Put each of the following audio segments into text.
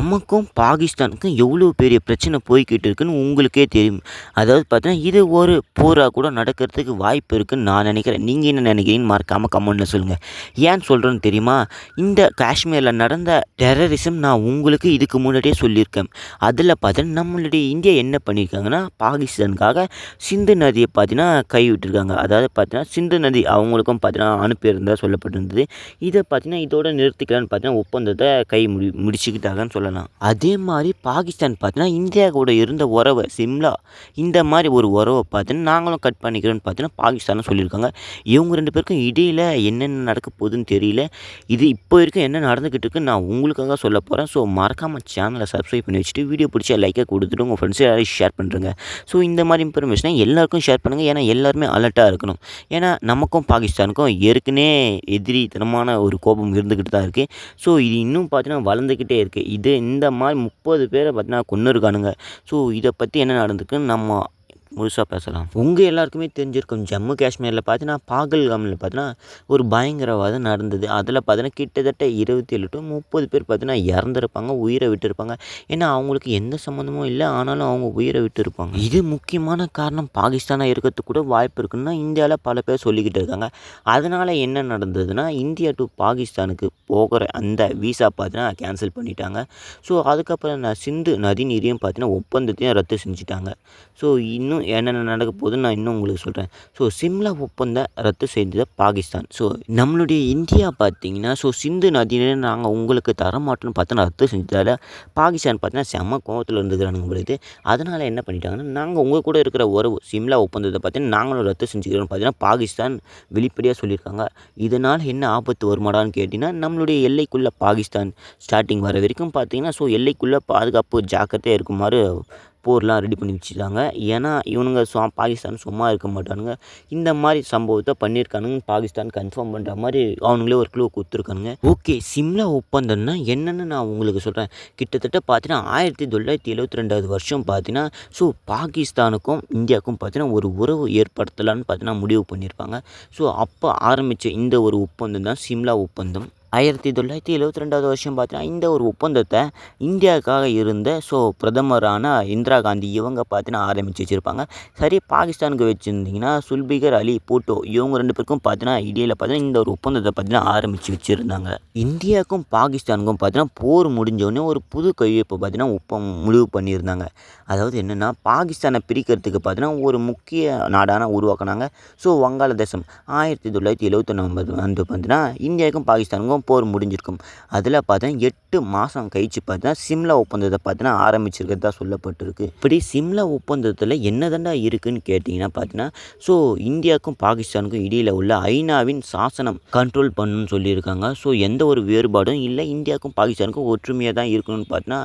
நமக்கும் பாகிஸ்தானுக்கும் எவ்வளோ பெரிய பிரச்சனை போய்க்கிட்டு இருக்குன்னு உங்களுக்கே தெரியும். அதாவது பார்த்தீங்கன்னா இது ஒரு போராக கூட நடக்கிறதுக்கு வாய்ப்பு இருக்குன்னு நான் நினைக்கிறேன். நீங்கள் என்ன நினைக்கிறீங்கன்னு மறக்காமல் கமெண்ட்டில் சொல்லுங்கள் ஏன் சொல்கிறேன்னு தெரியுமா? இந்த காஷ்மீரில் நடந்த டெரரிசம் நான் உங்களுக்கு இதுக்கு முன்னாடியே சொல்லியிருக்கேன். அதில் பார்த்தீங்கன்னா நம்மளுடைய இந்தியா என்ன பண்ணியிருக்காங்கன்னா பாகிஸ்தானுக்காக சிந்து நதியை பார்த்தீங்கன்னா கை விட்டுருக்காங்க அதாவது பார்த்தீங்கன்னா சிந்து நதி அவங்களுக்கும் பார்த்தீங்கன்னா அனுப்பியிருந்தா சொல்லப்பட்டிருந்தது. இதை பார்த்தீங்கன்னா இதோட நிறுத்திக்கலான்னு பார்த்தீங்கன்னா ஒப்பந்தத்தை கை முடி முடிச்சுக்கிட்டாங்கன்னு சொல்லலாம். அதே மாதிரி பாகிஸ்தான் பார்த்தீங்கன்னா இந்தியா கூட இருந்த உறவை சிம்லா இந்த மாதிரி ஒரு உறவை பார்த்தீங்கன்னா நாங்களும் கட் பண்ணிக்கிறோன்னு பார்த்தீங்கன்னா பாகிஸ்தானும் சொல்லியிருக்காங்க. இவங்க ரெண்டு பேருக்கும் இடையில் என்னென்ன நடக்க போகுதுன்னு தெரியல. இது இப்போ வரைக்கும் என்ன நடந்துக்கிட்டு இருக்குன்னு நான் உங்களுக்காக சொல்ல போகிறேன் ஸோ மறக்காமல் சேனலை சப்ஸ்கிரைப் பண்ணி வச்சுட்டு வீடியோ பிடிச்சா லைக்கை கொடுத்துட்டு உங்கள் ஃப்ரெண்ட்ஸ் யாரையும் ஷேர் பண்ணுறேங்க ஸோ இந்த மாதிரி இன்ஃபர்மேஷனை எல்லாருக்கும் ஷேர் பண்ணுங்கள் ஏன்னா எல்லாருமே அலர்ட்டாக இருக்கணும். ஏன்னா நமக்கும் பாகிஸ்தானுக்கும் ஏற்கனவே எதிரித்தனமான ஒரு கோபம் இருந்துக்கிட்டு தான் இருக்குது ஸோ இது இன்னும் பார்த்தீங்கன்னா வளர்ந்துக்கிட்டே இருக்குது இது இந்த மாதிரி முப்பது பேரை பார்த்தீங்கன்னா கொன்று இருக்கானுங்க ஸோ இதை பற்றி என்ன நடந்திருக்குன்னு நம்ம முழுசாக பேசலாம். உங்கள் எல்லாருக்குமே தெரிஞ்சிருக்கும் ஜம்மு காஷ்மீரில் பார்த்தீங்கன்னா பாகல்காமில் பார்த்தீங்கன்னா ஒரு பயங்கரவாதம் நடந்தது. அதில் பார்த்தீங்கன்னா கிட்டத்தட்ட இருபத்தி ஏழு டு முப்பது பேர் பார்த்தீங்கன்னா இறந்துருப்பாங்க உயிரை விட்டுருப்பாங்க. ஏன்னா அவங்களுக்கு எந்த சம்மந்தமும் இல்லை ஆனாலும் அவங்க உயிரை விட்டுருப்பாங்க. இது முக்கியமான காரணம் பாகிஸ்தானாக இருக்கிறதுக்கு கூட வாய்ப்பு இருக்குன்னா இந்தியாவில் பல பேர் சொல்லிக்கிட்டு இருக்காங்க. அதனால் என்ன நடந்ததுன்னா இந்தியா டு பாகிஸ்தானுக்கு போகிற அந்த விசா பார்த்தீங்கன்னா கேன்சல் பண்ணிட்டாங்க. ஸோ அதுக்கப்புறம் நான் சிந்து நதி நீரையும் பார்த்தீங்கன்னா ஒப்பந்தத்தையும் ரத்து செஞ்சுட்டாங்க. ஸோ இன்னும் என்னென்ன நடக்க போகுதுன்னு நான் இன்னும் உங்களுக்கு சொல்கிறேன் ஸோ சிம்லா ஒப்பந்தம் ரத்து செய்தது பாகிஸ்தான். ஸோ நம்மளுடைய இந்தியா பார்த்தீங்கன்னா ஸோ சிந்து நதியிலே நாங்கள் உங்களுக்கு தரமாட்டோம்னு பார்த்தா ரத்து செஞ்சதால் பாகிஸ்தான் பார்த்தீங்கன்னா செம்ம கோவத்தில் இருந்துக்கிறானுங்க பொழுது அதனால் என்ன பண்ணிட்டாங்கன்னா நாங்கள் உங்கள் கூட இருக்கிற உறவு சிம்லா ஒப்பந்தத்தை பார்த்தீங்கன்னா நாங்களும் ரத்து செஞ்சுக்கிறோம்னு பார்த்தீங்கன்னா பாகிஸ்தான் வெளிப்படையாக சொல்லியிருக்காங்க. இதனால் என்ன ஆபத்து வருமாடான்னு கேட்டிங்கன்னா நம்மளுடைய எல்லைக்குள்ளே பாகிஸ்தான் ஸ்டார்டிங் வர வரைக்கும் பார்த்தீங்கன்னா ஸோ எல்லைக்குள்ளே பாதுகாப்பு ஜாக்கிரதையாக இருக்குமாறு போர்லாம் ரெடி பண்ணி வச்சுருக்காங்க ஏன்னா இவனுங்க சும்மா பாகிஸ்தான் சும்மா இருக்க மாட்டானுங்க. இந்த மாதிரி சம்பவத்தை பண்ணியிருக்கானுங்க. பாகிஸ்தான் கன்ஃபார்ம் பண்ணுற மாதிரி அவனுங்களே ஒரு க்ளூ கொடுத்துருக்கானுங்க. ஓகே சிம்லா ஒப்பந்தம்னா என்னென்னு நான் உங்களுக்கு சொல்கிறேன் கிட்டத்தட்ட பார்த்தீங்கன்னா ஆயிரத்தி தொள்ளாயிரத்தி எழுபத்தி ரெண்டாவது வருஷம் பார்த்தீங்கன்னா ஸோ பாகிஸ்தானுக்கும் இந்தியாவுக்கும் பார்த்தீங்கன்னா ஒரு உறவு ஏற்படுத்தலான்னு பார்த்தீங்கன்னா முடிவு பண்ணியிருப்பாங்க. ஸோ அப்போ ஆரம்பித்த இந்த ஒரு ஒப்பந்தம் தான் சிம்லா ஒப்பந்தம். ஆயிரத்தி தொள்ளாயிரத்தி எழுபத்தி ரெண்டாவது வருஷம் பார்த்தீங்கன்னா இந்த ஒரு ஒப்பந்தத்தை இந்தியாவுக்காக இருந்த ஸோ பிரதமரான இந்திரா காந்தி இவங்க பார்த்தீங்கன்னா ஆரம்பித்து வச்சுருப்பாங்க. சரி பாகிஸ்தானுக்கு வச்சுருந்தீங்கன்னா சுல்பிகர் அலி பூட்டோ இவங்க ரெண்டு பேருக்கும் பார்த்தீங்கன்னா இடையில் பார்த்தீங்கன்னா இந்த ஒரு ஒப்பந்தத்தை பார்த்தீங்கன்னா ஆரம்பித்து வச்சுருந்தாங்க. இந்தியாவுக்கும் பாகிஸ்தானுக்கும் பார்த்தீங்கன்னா போர் முடிஞ்சோடனே ஒரு புது கையொப்பை பார்த்தீங்கன்னா ஒப்பம் முடிவு பண்ணியிருந்தாங்க. அதாவது என்னென்னா பாகிஸ்தானை பிரிக்கிறதுக்கு பார்த்தீங்கன்னா ஒரு முக்கிய நாடான உருவாக்குனாங்க. ஸோ வங்காளதேசம் ஆயிரத்தி தொள்ளாயிரத்தி எழுபத்தி ஒன்பது வந்து பார்த்தீங்கன்னா இந்தியாவுக்கும் பாகிஸ்தானுக்கும் போர் முடிஞ்சிருக்கும். அதில் பார்த்தா எட்டு மாதம் கழிச்சு பார்த்தா சிம்லா ஒப்பந்தத்தை பார்த்தீங்கன்னா ஆரம்பிச்சிருக்கிறதா சொல்லப்பட்டிருக்கு. இப்படி சிம்லா ஒப்பந்தத்தில் என்னதாண்டா இருக்குன்னு கேட்டிங்கன்னா பார்த்தீங்கன்னா ஸோ இந்தியாவுக்கும் பாகிஸ்தானுக்கும் இடையில் உள்ள ஐநாவின் சாசனம் கண்ட்ரோல் பண்ணணும்னு சொல்லியிருக்காங்க. ஸோ எந்த ஒரு வேறுபாடும் இல்லை. இந்தியாவுக்கும் பாகிஸ்தானுக்கும் ஒற்றுமையாக தான் இருக்கணும்னு பார்த்தீங்கன்னா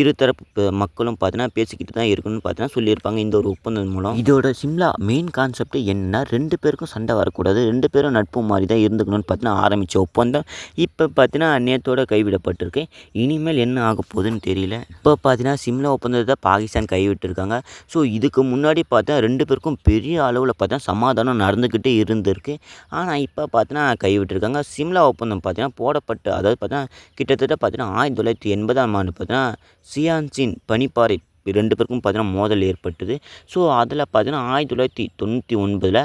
இருதரப்பு மக்களும் பார்த்தீங்கன்னா பேசிக்கிட்டு தான் இருக்கணும்னு பார்த்தீங்கன்னா சொல்லியிருப்பாங்க இந்த ஒரு ஒப்பந்தம் மூலம். இதோட சிம்லா மெயின் கான்செப்ட் என்னன்னா ரெண்டு பேருக்கும் சண்டை வரக்கூடாது. ரெண்டு பேரும் நட்பு மாதிரி தான் இருந்துக்கணும்னு பார்த்தீங்கன்னா ஆரம்பித்த ஒப்பந்தம். இப்போ பார்த்தீங்கன்னா நேத்தோடு கைவிடப்பட்டிருக்கு இனிமேல் என்ன ஆக போகுதுன்னு தெரியல. இப்போ பார்த்தீங்கன்னா சிம்லா ஒப்பந்தத்தை பாகிஸ்தான் கைவிட்டிருக்காங்க. ஸோ இதுக்கு முன்னாடி பார்த்தா ரெண்டு பேருக்கும் பெரிய அளவில் பார்த்தா சமாதானம் நடந்துக்கிட்டே இருந்திருக்கு. ஆனால் இப்போ பார்த்தீங்கன்னா கைவிட்டிருக்காங்க. சிம்லா ஒப்பந்தம் பார்த்தீங்கன்னா போடப்பட்டு அதாவது பார்த்தீங்கன்னா கிட்டத்தட்ட பார்த்தீங்கன்னா ஆயிரத்தி தொள்ளாயிரத்தி எண்பதாம் ஆண்டு பார்த்தீங்கன்னா சியான்சின் பனிப்பாறை ரெண்டு பேருக்கும் பார்த்தீங்கன்னா மோதல் ஏற்பட்டது. ஸோ அதில் பார்த்தீங்கன்னா ஆயிரத்தி தொள்ளாயிரத்தி தொண்ணூற்றி ஒன்பதில்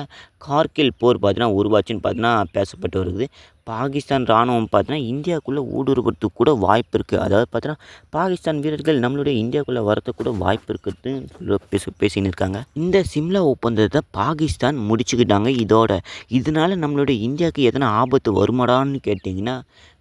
கார்கில் போர் பார்த்தீங்கன்னா உருவாச்சுன்னு பார்த்தீங்கன்னா பேசப்பட்டு வருது. பாகிஸ்தான் இராணுவம் பார்த்தீங்கன்னா இந்தியாவுக்குள்ளே ஊடுருவத்துக்கு கூட வாய்ப்பு இருக்குது அதாவது பார்த்தீங்கன்னா பாகிஸ்தான் வீரர்கள் நம்மளுடைய இந்தியாவுக்குள்ளே வரத்துக்கு கூட வாய்ப்பு இருக்குதுன்னு பேச பேசின்னு இருக்காங்க. இந்த சிம்லா ஒப்பந்தத்தை பாகிஸ்தான் முடிச்சுக்கிட்டாங்க இதோட. இதனால் நம்மளுடைய இந்தியாவுக்கு எதனா ஆபத்து வருமாடான்னு கேட்டிங்கன்னா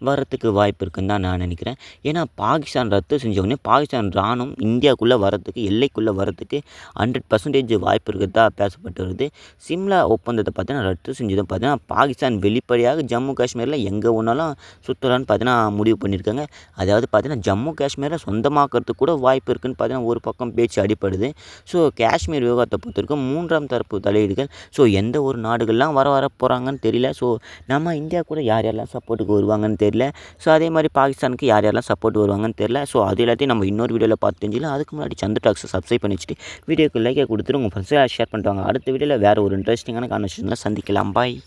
வரத்துக்கு வாய்ப்பு இருக்குன்னு தான் நான் நினைக்கிறேன். ஏன்னா பாகிஸ்தான் ரத்து செஞ்சவொடனே பாகிஸ்தான் இராணுவம் இந்தியாவுக்குள்ளே வரத்துக்கு எல்லைக்குள்ளே வரத்துக்கு ஹண்ட்ரட் பர்சன்டேஜ் வாய்ப்பு இருக்கிறதா பேசப்பட்டு வருது. சிம்லா ஒப்ப ஒப்பந்தத்தை பார்த்தீங்கன்னா ரத்து செஞ்சதும் பார்த்தீங்கன்னா பாகிஸ்தான் வெளிப்படையாக ஜம்மு காஷ்மீரில் எங்கே ஒன்றாலும் சுற்றலான்னு பார்த்தீங்கன்னா முடிவு பண்ணியிருக்காங்க. அதாவது பார்த்தீங்கன்னா ஜம்மு காஷ்மீரை சொந்தமாக்கிறதுக்கு கூட வாய்ப்பு இருக்குதுன்னு பார்த்தீங்கன்னா ஒரு பக்கம் பேச்சு அடிப்படுது ஸோ காஷ்மீர் விவகாரத்தை பொறுத்தவரைக்கும் மூன்றாம் தரப்பு தலையீடுகள். ஸோ எந்த ஒரு நாடுகள்லாம் வர வர போகிறாங்கன்னு தெரியல. ஸோ நம்ம இந்தியா கூட யார் யாரெல்லாம் சப்போர்ட்டுக்கு வருவாங்கன்னு தெரியல. ஸோ அதே மாதிரி பாகிஸ்தானுக்கு யார் யாரெல்லாம் சப்போர்ட் வருவாங்கன்னு தெரியல. ஸோ அது எல்லாத்தையும் நம்ம இன்னொரு வீடியோவில் பார்த்து தெரிஞ்சிக்கலாம். அதுக்கு முன்னாடி சந்திர டாக்ஸை சப்ஸ்கிரைப் பண்ணி வச்சுட்டு வீடியோக்கு லைக்கை கொடுத்துட்டு உங்கள் ஃப்ரெண்ட்ஸை ஷேர் பண்ணிட்டு அடுத்த வீடியோவில் வேறு ஒரு இன்ட்ரெஸ்டிங்கான கான்வர்சேஷனில் சந்திக்கலாம். பாய்.